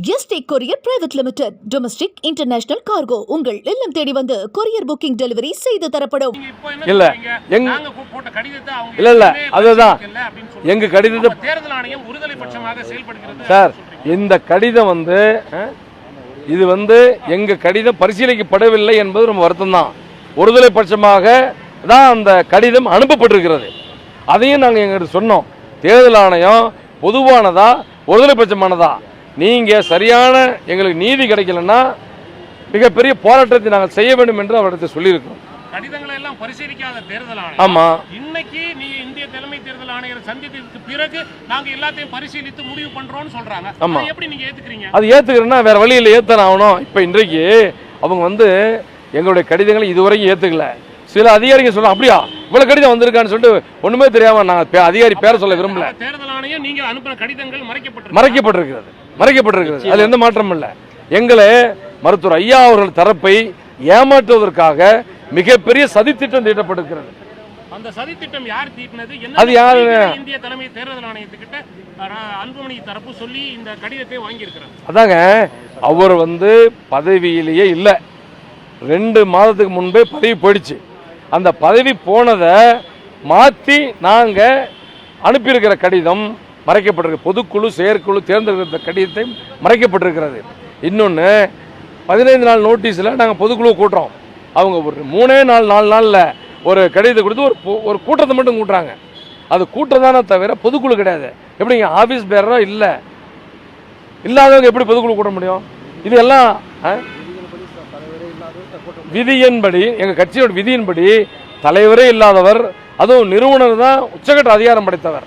ST courier private limited. Domestic international cargo உங்கள் இல்லம் தேடி வந்து கொரியர் புக்கிங் டெலிவரி செய்து தரப்படும். இல்ல? எங்க- போட்ட கடிதத்தை அவங்க இல்ல, இல்ல, அதுதான். எங்க கடிதத்தை தேர்தல் ஆணையம் ஒருதலை பட்சமாக செயல்படுகிறது சார். இந்த கடிதம் வந்து இது வந்து எங்க கடிதம் பரிசீலிக்கப்படவில்லை என்பது ரொம்ப வருத்தம் தான் ஒருதலை பட்சமாக தான் அந்த கடிதம் அனுப்பப்பட்டிருக்கிறது. அதையும் நாங்கள் எங்கிட்ட சொன்னோம். தேர்தல் ஆணையம் பொதுவானதா ஒருதலை பட்சமானதா? நீங்க சரியான எங்களுக்கு நீதி கிடைக்கலன்னா மிகப்பெரிய போராட்டத்தை நாங்கள் செய்ய வேண்டும் என்று அவரிடத்தை சொல்லியிருக்கிறோம். கடிதங்களை எல்லாம் பரிசீலிக்காத தேர்தல் ஆணையம். ஆமா. இன்னைக்கு நீங்க இந்திய தலைமை தேர்தல் ஆணையரை சந்தித்ததுக்கு பிறகு நாங்க எல்லாத்தையும் பரிசீலித்து முடிவு பண்றோம்னு சொல்றாங்க. ஆமா. எப்படி நீங்க ஏத்துக்கிறீங்க? அது ஏத்துக்கிறேன்னா வேற வழியில் ஏத்தன ஆகணும். இப்போ இன்றைக்கு அவங்க வந்து எங்களுடைய கடிதங்களை இதுவரைக்கும் ஏத்துக்கல. சில அதிகாரிகள் சொல்ல அப்படியா? இவ்வளவு கடிதம் வந்திருக்கான்னு சொல்லிட்டு ஒண்ணுமே தெரியாம நாங்க அதிகாரி பேரை சொல்ல விரும்பல. தேர்தல் ஆணையம் நீங்க அனுப்பின கடிதங்கள் மறைக்கப்பட்டிருக்கு. மறைக்கப்பட்டிருக்கிறது. மறைக்கப்பட்டிருக்கிறது. அதுல எந்த மாற்றமும் இல்லை. எங்களை மருத்துவர் ஐயா அவர்கள் தரப்பை ஏமாற்றுவதற்காக மிகப்பெரிய சதித்திட்டம் தீட்டப்பட்டிருக்கிறது. அந்த சதி திட்டம் யார் தீட்டினது? அது யாரு? என்ன இந்திய தலைமை தேர்தல் ஆணையத்துக்கிட்ட அஹ், அன்புமணி தரப்பு சொல்லி இந்த கடிதத்தை வாங்கி இருக்கிறாங்க அதாங்க அவர் வந்து பதவியிலேயே இல்லை. ரெண்டு மாதத்துக்கு முன்பே பதவி போயிடுச்சு. அந்த பதவி போனதை மாற்றி நாங்கள் அனுப்பியிருக்கிற கடிதம் மறைக்கப்பட்டிருக்கு. பொதுக்குழு செயற்குழு தேர்ந்தெடுக்கிற கடிதத்தை மறைக்கப்பட்டிருக்கிறது. இன்னொன்று பதினைந்து நாள் நோட்டீஸில் நாங்கள் பொதுக்குழு கூட்டுறோம். அவங்க ஒரு மூணே நாள் நாலு நாளில் ஒரு கடிதத்தை கொடுத்து ஒரு ஒரு கூட்டத்தை மட்டும் கூட்டுறாங்க. அது கூட்டுறதானே தவிர பொதுக்குழு கிடையாது. எப்படிங்க ஆஃபீஸ் பேரராக இல்லை. இல்லாதவங்க எப்படி பொதுக்குழு கூட்ட முடியும்? இது எல்லாம் விதியின்படி எங்கள் கட்சியோட விதியின்படி தலைவரே இல்லாதவர் அதுவும் நிறுவனர் தான் உச்சகட்ட அதிகாரம் படைத்தவர்.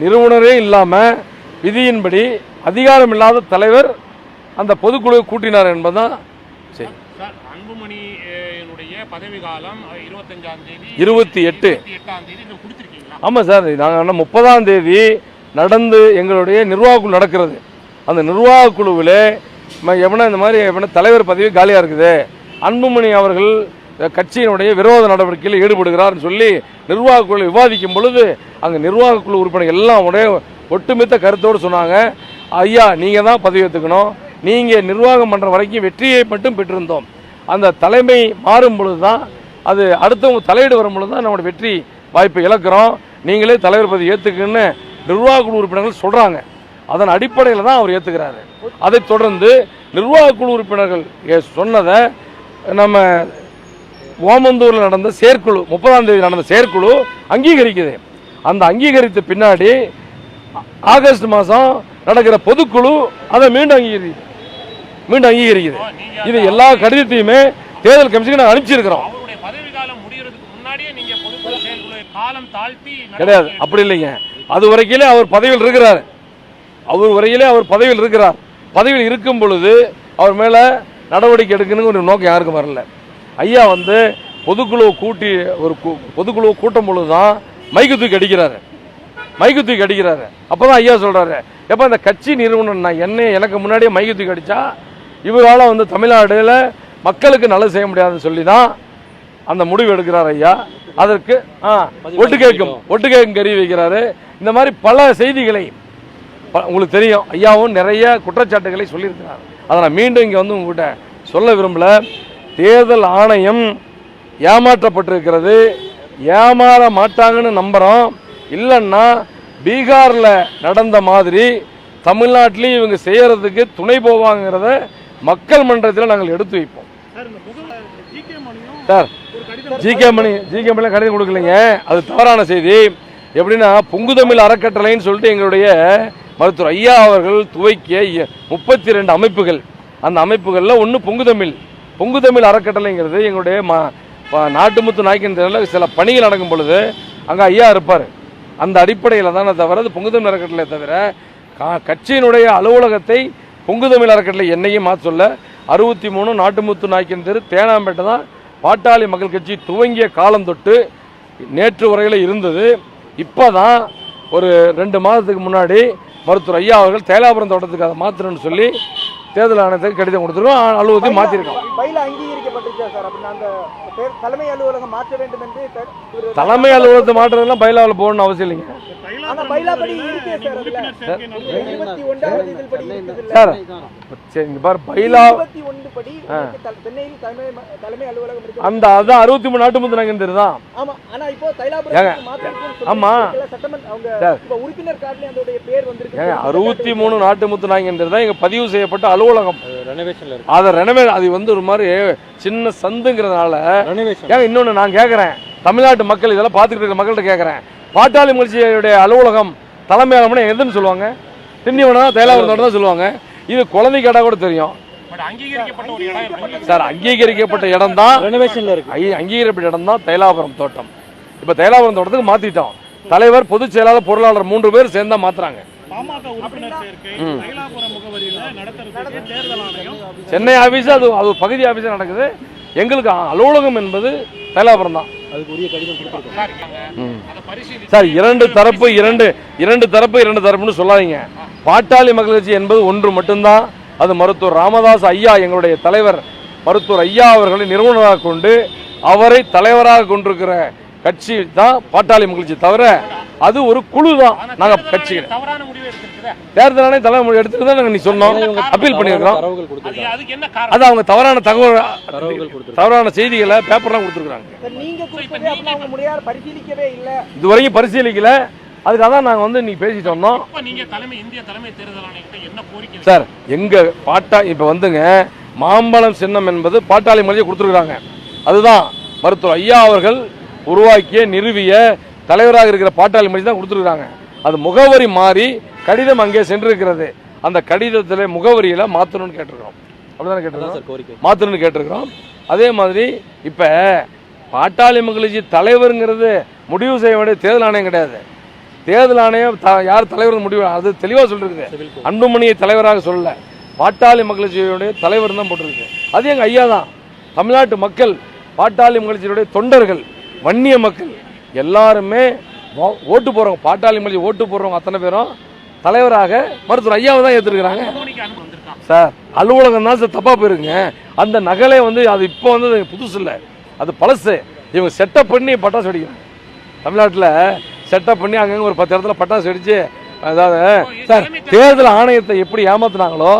நிறுவனரே இல்லாம விதியின்படி அதிகாரம் இல்லாத தலைவர் அந்த பொதுக்குழுவை கூட்டினார் என்பதுதான் சரி. சார் அன்புமணி பதவி காலம் இருபத்தஞ்சாம் தேதி இருபத்தி எட்டு. ஆமாம் சார் நாங்கள் முப்பதாம் தேதி நடந்து எங்களுடைய நிர்வாக குழு நடக்கிறது. அந்த நிர்வாக குழுவில் எவனா இந்த மாதிரி எவனா தலைவர் பதவி காலியாக இருக்குது. அன்புமணி அவர்கள் கட்சியினுடைய விரோத நடவடிக்கையில் ஈடுபடுகிறார்னு சொல்லி நிர்வாக குழு விவாதிக்கும் பொழுது அங்கே நிர்வாகக்குழு உறுப்பினர்கள் எல்லாம் உடைய ஒட்டுமித்த கருத்தோடு சொன்னாங்க ஐயா நீங்கள் தான் பதவி ஏற்றுக்கணும் நீங்கள் நிர்வாகம் பண்ணுற வரைக்கும் வெற்றியை மட்டும் பெற்றிருந்தோம். அந்த தலைமை மாறும் பொழுது தான் அது அடுத்தவங்க தலையீடு வரும் பொழுது தான் நம்மளோட வெற்றி வாய்ப்பை இழக்கிறோம். நீங்களே தலைவர் பதவி ஏற்றுக்குன்னு நிர்வாக குழு உறுப்பினர்கள் சொல்கிறாங்க அதன் அடிப்படையில் தான் அவர் ஏற்றுக்கிறாரு அதைத் தொடர்ந்து நிர்வாகக்குழு உறுப்பினர்கள் ஏ- சொன்னதை நம்ம ஓமந்தூரில் நடந்த செயற்குழு முப்பதாம் தேதி நடந்த செயற்குழு அங்கீகரிக்குது. அந்த அங்கீகரித்த பின்னாடி ஆகஸ்ட் மாதம் நடக்கிற பொதுக்குழு அதை மீண்டும் அங்கீகரிக்குது மீண்டும் அங்கீகரிக்குது. இது எல்லா கடிதத்தையுமே தேர்தல் கமிஷனுக்கு நாங்கள் அனுப்பிச்சிருக்கிறோம். கிடையாது. அப்படி இல்லைங்க. அது வரைக்கிலே அவர் பதவியில் இருக்கிறார். அவர் வரையிலே அவர் பதவியில் இருக்கிறார். பதவியில் இருக்கும் பொழுது அவர் மேலே நடவடிக்கை எடுக்கணுங்க ஒரு நோக்கம் யாருக்கும் வரல. ஐயா வந்து பொதுக்குழுவை கூட்டி ஒரு பொதுக்குழுவை கூட்டும் பொழுது தான் மைக்கு தூக்கி அடிக்கிறாரு. மைக்கு தூக்கி அடிக்கிறாரு. அப்போ தான் ஐயா சொல்கிறாரு எப்போ இந்த கட்சி நிறுவனம் நான் என்ன எனக்கு முன்னாடியே மைக்கு தூக்கி அடித்தா இவரால் வந்து தமிழ்நாடுல மக்களுக்கு நல்லது செய்ய முடியாதுன்னு சொல்லி தான் அந்த முடிவு எடுக்கிறார் ஐயா. அதற்கு ஆ ஒட்டு கேட்கும் ஒட்டு கேட்கும் கருவி வைக்கிறாரு. இந்த மாதிரி பல செய்திகளை உங்களுக்கு தெரியும் ஐயாவும் நிறைய குற்றச்சாட்டுகளை சொல்லியிருக்கிறார். அதை நான் மீண்டும் இங்கே வந்து உங்ககிட்ட சொல்ல விரும்பல. தேர்தல் ஆணையம் ஏமாற்றப்பட்டிருக்கிறது. ஏமாற மாட்டாங்கன்னு நம்புகிறோம் இல்லைன்னா பீகாரில் நடந்த மாதிரி தமிழ்நாட்டிலையும் இவங்க செய்யறதுக்கு துணை போவாங்கிறத மக்கள் மன்றத்தில் நாங்கள் எடுத்து வைப்போம். Sir GK Mani GK Mani கடிதம் கொடுக்கலைங்க. அது தவறான செய்தி. எப்படின்னா பொங்குதமிழ் அறக்கட்டளைன்னு சொல்லிட்டு எங்களுடைய மருத்துவர் ஐயா அவர்கள் துவக்கிய முப்பத்தி ரெண்டு அமைப்புகள். அந்த அமைப்புகளில் ஒன்று பொங்குதமிழ். பொங்குதமிழ் அறக்கட்டளைங்கிறது எங்களுடைய ம நாட்டுமுத்து நாய்க்கின் தெருவில் சில பணிகள் நடக்கும் பொழுது அங்கே ஐயா இருப்பார். அந்த அடிப்படையில் தானே தவிர அது பொங்குதமிழ் அறக்கட்டளை தவிர கா- கட்சியினுடைய அலுவலகத்தை பொங்குதமிழ் அறக்கட்டளை என்னையும் மாற்ற சொல்ல அறுபத்தி மூணு நாட்டுமுத்து நாய்க்கின் தெரு தேனாம்பேட்டை தான் பாட்டாளி மக்கள் கட்சி துவங்கிய காலம் தொட்டு நேற்று வரையில் இருந்தது. இப்போ தான் ஒரு ரெண்டு மாதத்துக்கு முன்னாடி மருத்துவர் ஐயா அவர்கள் தேலாபுரம் தோட்டத்துக்கு அதை மாற்றணும்னு சொல்லி தேர்தல் ஆணையத்துக்கு கடிதம் கொடுத்துருக்கோம். அலுவலகத்தையும் மாற்றிருக்கோம் தலைமை அலுவலகத்தை மாற்றுறதுலாம் பைலாவில் போகணும்னு அவசியம் இல்லைங்க. சார் பாரு பைலா அந்த அதான் அறுபத்தி மூணு நாட்டு ஆமா அறுபத்தி மூணு நாட்டு முத்து தான் இங்க பதிவு செய்யப்பட்ட அலுவலகம். ரெனோவேஷன்ல இருக்கு. அதை ரெனவே அது வந்து ஒரு மாதிரி சின்ன சந்துங்கிறதுனால. ரெனோவேஷன் ஏங்க இன்னொன்று நான் கேட்குறேன் தமிழ்நாட்டு மக்கள் இதெல்லாம் பார்த்துக்கிட்டு இருக்க மக்கள்கிட்ட கேட்குறேன் பாட்டாளி முயற்சியுடைய அலுவலகம் தலைமை அலுவலகம் எதுன்னு சொல்லுவாங்க? திண்டிவனம் தைலாபுரத்தோட தான் சொல்லுவாங்க. இது குழந்தை கேட்டால் கூட தெரியும். பட் அங்கீகரிக்கப்பட்ட ஒரு இடம் இருக்கு சார் அங்கீகரிக்கப்பட்ட இடம் தான் ரெனோவேஷன்ல இருக்கு. அங்கீகரிக்கப்பட்ட இடம் தான் தைலாபுரம் தோட்டம். இப்போ தைலாபுரம் தோட்டத்துக்கு மாற்றிட்டோம் தலைவர் பொதுச் செயலாளர் பொருளாளர் மூன்று பேர் சேர்ந்தா மாத்துறாங்க. பாமக உறுப்பினர் சேர்க்கை மயிலாப்புரம் முகவரியில நடத்துறதுக்கு தேர்தல் ஆணையம். சென்னை ஆஃபீஸ் அது அது பகுதி ஆஃபீஸாக நடக்குது. எங்களுக்கு அலுவலகம் என்பது தைலாபுரம் தான். அதுக்கு உரிய கடிதம் கொடுத்துருக்கோம். சார் இரண்டு தரப்பு இரண்டு இரண்டு தரப்பு இரண்டு தரப்புன்னு சொல்லாதீங்க. பாட்டாளி மக்கள் கட்சி என்பது ஒன்று மட்டும்தான். அது மருத்துவர் ராமதாஸ் ஐயா எங்களுடைய தலைவர். மருத்துவர் ஐயா அவர்களை நிறுவனராக கொண்டு அவரை தலைவராக கொண்டிருக்கிற கட்சி தான் பாட்டாளி கட்சி தவிர அது ஒரு குழு தான் ஆனா நாங்கள் தேர்தல் கட்சி ஆணையம் தவறான முடிவு எடுத்துட்டு தான் நாங்கள் நீ சொன்னோம். அப்பீல் பண்ணியிருக்கிறோம். தரவுகள் அது கொடுத்துருக்காங்க அதுக்கு என்ன காரணம்? அது அவங்க தவறான தகவல் தவறான செய்திகளை பேப்பர்லாம் கொடுத்துருக்காங்க நீங்க இதுவரைக்கும் பரிசீலிக்கல. அதுக்காக தான் நாங்கள் வந்து நீங்க என்ன கோரிக்கை வைக்கிறீங்க? சார் எங்க பாட்டா இப்போ வந்துங்க மாம்பழம் சின்னம் என்பது பாட்டாளி மொழியை கொடுத்துருக்குறாங்க. அதுதான் மருத்துவர் ஐயா அவர்கள் உருவாக்கிய நிறுவிய தலைவராக இருக்கிற பாட்டாளி மொழி தான் கொடுத்துருக்குறாங்க. அது முகவரி மாறி கடிதம் அங்கே சென்றிருக்கிறது. அந்த கடிதத்தில் முகவரியில் மாற்றணும்னு கேட்டிருக்கிறோம். அப்படிதானே கேட்டிருக்கோம் மாற்றணும்னு கேட்டிருக்கிறோம். அதே மாதிரி இப்போ பாட்டாளி கட்சி தலைவருங்கிறது முடிவு செய்ய வேண்டிய தேர்தல் ஆணையம் கிடையாது. தேர்தல் ஆணையம் த- யார் தலைவர் முடிவு அது தெளிவாக சொல்லிருக்குது அன்புமணியை தலைவராக சொல்லல. பாட்டாளி மக்கள் கட்சியுடைய தலைவர் தான் போட்டிருக்கு. அது எங்கள் ஐயா தான். தமிழ்நாட்டு மக்கள் பாட்டாளி மக்கள் கட்சியுடைய தொண்டர்கள் வன்னிய மக்கள். எல்லாருமே ஓட்டு போடுறவங்க பாட்டாளி கட்சி ஓட்டு போடுறவங்க அத்தனை பேரும் தலைவராக மருத்துவர் ஐயாவை தான் ஏற்றுருக்குறாங்க சார் அலுவலகம் தான் சார் தப்பாக போயிருங்க அந்த நகலை வந்து அது இப்போ வந்து புதுசு இல்லை. அது பழசு. இவங்க செட்டப் பண்ணி பட்டாசு வெடிக்கிறாங்க தமிழ்நாட்டில் செட்டப் பண்ணி அங்கங்கே ஒரு பத்து இடத்துல பட்டாசு வெடிச்சு அதாவது சார் தேர்தல் ஆணையத்தை எப்படி ஏமாத்துனாங்களோ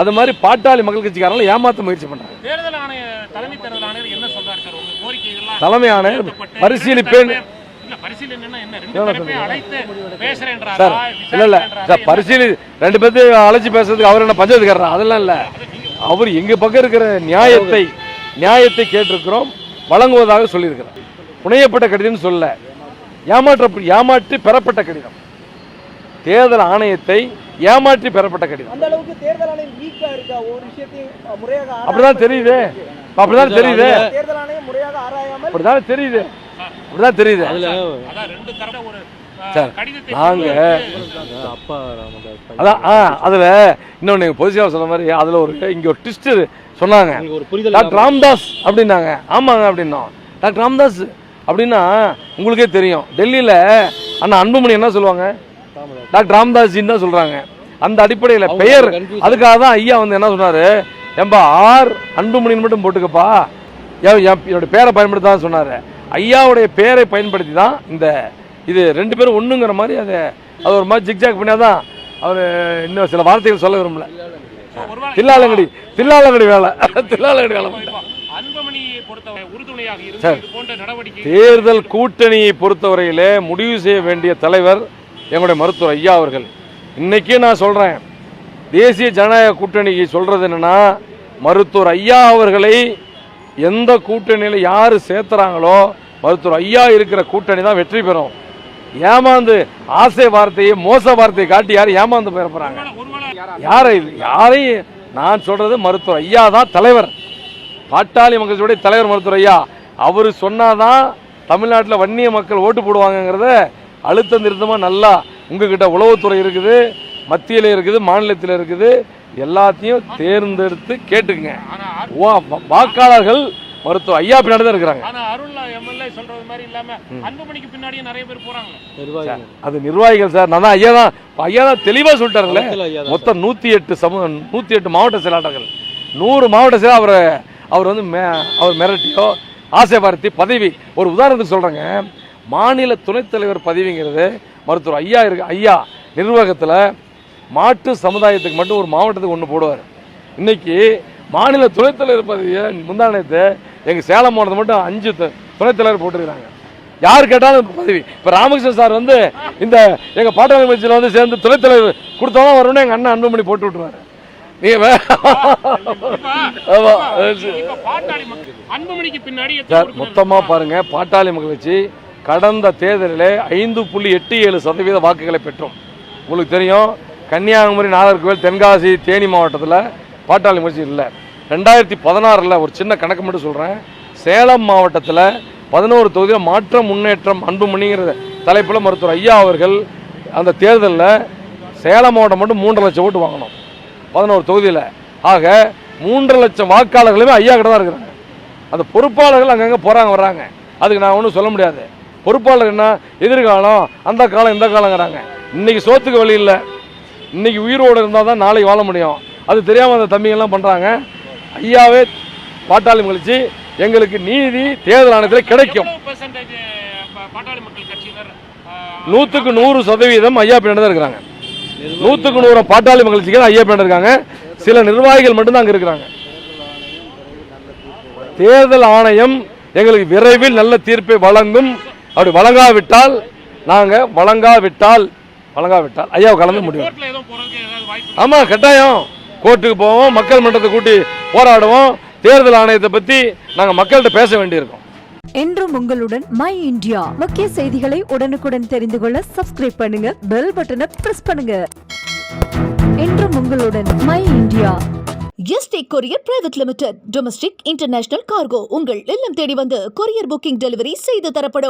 அது மாதிரி பாட்டாளி மக்கள் கட்சிக்காரங்களும் ஏமாத்த முயற்சி பண்ணுறாங்க ஆணைய தலைமை ஆணையர் பரிசீலிப்பேன். ரெண்டு சார் இல்லை இல்லை சார் பரிசீலி பேர்த்தையும் அழைச்சி பேசுறதுக்கு அவர் என்ன பஞ்சத்துக்காரரா அதெல்லாம் இல்லை. அவர் எங்கள் பக்கம் இருக்கிற நியாயத்தை நியாயத்தை கேட்டிருக்கிறோம் வழங்குவதாக சொல்லியிருக்கிறார். புனையப்பட்ட கடிதம்னு சொல்ல ஏமாற்ற ஏமாற்றி பெறப்பட்ட கடிதம். தேர்தல் ஆணையத்தை ஏமாற்றி பெறப்பட்ட கடிதம். அந்த அளவுக்கு தேர்தல் ஆணையம் வீக்கா இருக்கா? ஒரு விஷயத்தையும் அஹ், முறையாக ஆராயாமல் அப்படிதான் தெரியுது. அப்படிதான் தெரியுது. தேர்தல் ஆணையம் முறையாக ஆராயாமல் அப்படிதான் தெரியுது. அப்படிதான் தெரியுது. சார், அப்பா. அதான் ஆ அதில் இன்னொன்று எங்கள் பொதுச்சாளர் சொன்ன மாதிரி அதில் ஒரு இங்கே ஒரு ட்விஸ்ட் சொன்னாங்க. உங்களுக்கு ஒரு புரிதல் டாக்டர் ராம்தாஸ் அப்படின்னாங்க. ஆமாங்க அப்படின்னோம். டாக்டர் ராம்தாஸ் அப்படின்னா உங்களுக்கே தெரியும். டெல்லியில் அண்ணா அன்புமணி என்ன சொல்லுவாங்க? ராமதாஸ். டாக்டர் ராம்தாஸ்ஜின்னு தான் சொல்கிறாங்க அந்த அடிப்படையில் பெயர். அதுக்காக தான் ஐயா வந்து என்ன சொன்னார்? ஏம்பா ஆர் அன்புமணின்னு மட்டும் போட்டுக்கப்பா. என் என் என்னோட பேரை பயன்படுத்தி தான் சொன்னார். ஐயாவுடைய பேரை பயன்படுத்தி தான் இந்த இது ரெண்டு பேரும் ஒன்றுங்கிற மாதிரி அதை அது ஒரு மாதிரி ஜிக்ஜாக் பண்ணால் தான் அவர் இன்னும் சில வார்த்தைகள் சொல்ல விரும்பல. தில்லாலங்கடி தில்லாலங்கடி வேலை. தில்லாலங்கடி வேலை. தேர்தல் கூட்டணியை பொறுத்தவரையிலே முடிவு செய்ய வேண்டிய தலைவர் எங்களுடைய மருத்துவர் ஐயா அவர்கள். இன்னைக்கே நான் சொல்றேன். தேசிய ஜனநாயக கூட்டணிக்கு சொல்றது என்னன்னா மருத்துவர் ஐயா அவர்களை எந்த கூட்டணியில் யார் சேர்த்துறாங்களோ மருத்துவர் ஐயா இருக்கிற கூட்டணி தான் வெற்றி பெறும். ஏமாந்து ஆசை வார்த்தையை மோச வார்த்தையை காட்டி யார் ஏமாந்து போயிட யாரை யாரையும் நான் சொல்றது மருத்துவர் ஐயா தான் தலைவர். பாட்டாளி மக்களுடைய தலைவர் மருத்துவர் ஐயா. அவர் சொன்னாதான் தமிழ்நாட்டில் வன்னிய மக்கள் ஓட்டு போடுவாங்கங்கிறத அழுத்தம் திருத்தமாக நல்லா உங்ககிட்ட உளவுத்துறை இருக்குது. மத்தியில் இருக்குது மாநிலத்தில் இருக்குது. எல்லாத்தையும் தேர்ந்தெடுத்து கேட்டுக்குங்க. ஆனா வா- வா- வாக்காளர்கள் மருத்துவர் ஐயா பின்னாடி தான் இருக்கிறாங்க. ஆனா அருள் எம்எல்ஏ சொல்றது மாதிரி இல்லாம அன்புமணிக்கு பின்னாடியும் நிறைய பேர் போறாங்க. நிர்வாகிகள். அது நிர்வாகிகள் சார். நான் ஐயா தான். ஐயா தான் தெளிவாக சொல்லிட்டாருங்களே மொத்தம் நூற்றி எட்டு சமூக நூற்றி எட்டு மாவட்ட செயலாளர்கள். நூறு மாவட்ட செயலர் அவரை அவர் வந்து மே அவர் மிரட்டியோ ஆசைப்படுத்தி பதவி. ஒரு உதாரணத்துக்கு சொல்கிறேங்க மாநில துணைத் தலைவர் பதவிங்கிறது மருத்துவர் ஐயா இருக்கு ஐயா நிர்வாகத்தில் மாட்டு சமுதாயத்துக்கு மட்டும் ஒரு மாவட்டத்துக்கு ஒன்று போடுவார். இன்னைக்கு மாநில துணைத் தலைவர் பதவியை முந்தானத்தை எங்கள் சேலம் மாவட்டத்தை மட்டும் அஞ்சு து- துணைத் தலைவர் போட்டிருக்கிறாங்க. யார் கேட்டாலும் பதவி. இப்போ ராமகிருஷ்ணன் சார் வந்து இந்த எங்கள் பாட்டாளி கட்சியில் வந்து சேர்ந்து துணைத் தலைவர் கொடுத்தாலும் வரணும்னு எங்கள் அண்ணன் அன்புமணி போட்டு விட்டுருவாரு. இருக்காங்க? பாருங்க பாட்டாளி மக்கள் கட்சி கடந்த தேர்தலில் ஐந்து புள்ளி எட்டு ஏழு சதவீத வாக்குகளை பெற்றோம். உங்களுக்கு தெரியும் கன்னியாகுமரி நாகர்கோவில் தென்காசி தேனி மாவட்டத்தில் பாட்டாளி முயற்சி இல்லை. ரெண்டாயிரத்தி பதினாறில் ஒரு சின்ன கணக்கு மட்டும் சொல்கிறேன் சேலம் மாவட்டத்தில் பதினோரு தொகுதியில் மாற்ற முன்னேற்றம் அன்புமணிங்கிற தலைப்பில் மருத்துவர் ஐயா அவர்கள் அந்த தேர்தலில் சேலம் மாவட்டம் மட்டும் மூன்று லட்சம் ஓட்டு வாங்கணும். பதினோரு தொகுதியில். ஆக மூன்று லட்சம் வாக்காளர்களுமே ஐயா கிட்ட தான் இருக்கிறாங்க. அந்த பொறுப்பாளர்கள் அங்கங்கே போகிறாங்க வர்றாங்க அதுக்கு நான் ஒன்றும் சொல்ல முடியாது. பொறுப்பாளர் என்ன? எதிர்காலம் அந்த காலம் இந்த காலங்கிறாங்க. இன்றைக்கி சோத்துக்கு வழி இல்லை. இன்னைக்கு உயிரோடு இருந்தால் தான் நாளைக்கு வாழ முடியும். அது தெரியாமல் அந்த தம்பிங்கெல்லாம் பண்ணுறாங்க ஐயாவே பாட்டாளி கழிச்சு எங்களுக்கு நீதி தேர்தல் ஆணையத்தில் கிடைக்கும். நூற்றுக்கு நூறு சதவீதம் ஐயா பின்னாடி தான் இருக்கிறாங்க. நூற்றுக்கு நூறு பாட்டாளி மகிழ்ச்சிக்கு ஐயா பின்னாடி இருக்காங்க. சில நிர்வாகிகள் மட்டும்தான் அங்கே இருக்கிறாங்க. தேர்தல் ஆணையம் எங்களுக்கு விரைவில் நல்ல தீர்ப்பை வழங்கும். அப்படி வழங்காவிட்டால் நாங்கள் வழங்காவிட்டால் வழங்காவிட்டால் ஐயாவை கலந்து முடியும். கோர்ட்ல ஏதோ போறதுக்கு ஏதாவது வாய்ப்பு ஆமாம் கட்டாயம். கோர்ட்டுக்கு போவோம் மக்கள் மன்றத்தை கூட்டி போராடுவோம். தேர்தல் ஆணையத்தை பற்றி நாங்கள் மக்கள்கிட்ட பேச வேண்டியிருக்கோம். என்றும் உங்களுடன் மை இந்தியா. முக்கிய செய்திகளை உடனுக்குடன் தெரிந்து கொள்ள சப்ஸ்கிரைப் பண்ணுங்க பெல் பட்டனை பிரஸ் பண்ணுங்க. என்றும் உங்களுடன் my India. ST courier private limited domestic international cargo உங்கள் இல்லம் தேடி வந்து கொரியர் புக்கிங் டெலிவரி செய்து தரப்படும்.